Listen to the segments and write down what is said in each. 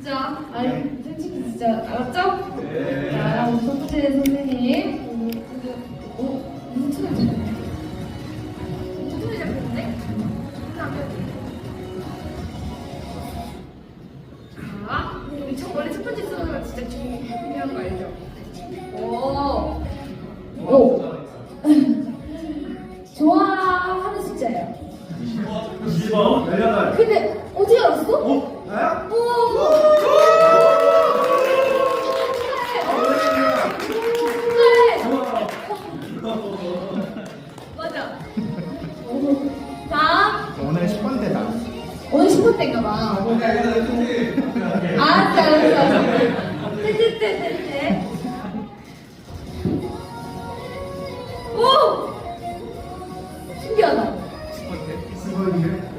진짜? 아니, 솔직히 진짜. 알았죠? 네. 자, 우리 첫 번째 선생님. 오, 오, 무슨 춤을 췄네? 무슨 춤을 잡혔는데? 자, 우리 첫, 원래 첫 번째 순서가 진짜 중요한 거 알죠? 오. 오. 좋아하는 숫자예요. 20번, 18. 근데 어떻게 알았어? 어? 나야? 오! 맞아. 다음 오늘 10번 대다. 오늘 10분 때인가 봐. 알았어, 알았어, 알았어. 떼떼떼떼떼. 오! 신기하다. 28번,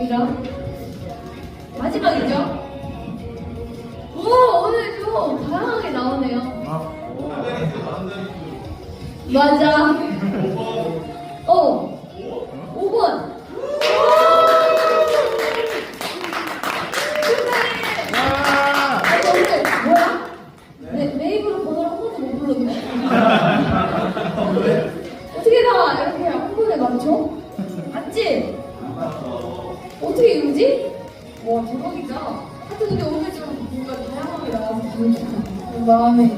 입니다. 마지막이죠? 오, 오늘 좀 다양하게 나오네요. 어? 맞아. 어떻게 이러지? 와, 대박이다. 하여튼 근데 오늘 좀 뭔가 다양하게 나와서 기분 좋다. 마음에,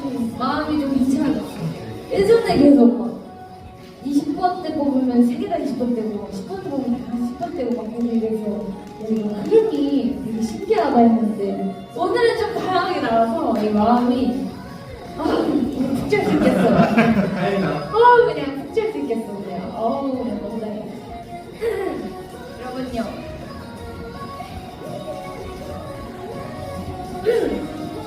좀 마음이 좀 이차해졌어. 예전에 계속 막 20번 때 뽑으면 세개 다 20번 때고 10번 때 뽑으면 다 10번 때고 막 계속 이래서 뭔가 흐름이 되게 신기하다 했는데 오늘은 좀 다양하게 나와서 이 마음이 아, 축제할 수 있겠어요. 그럼요.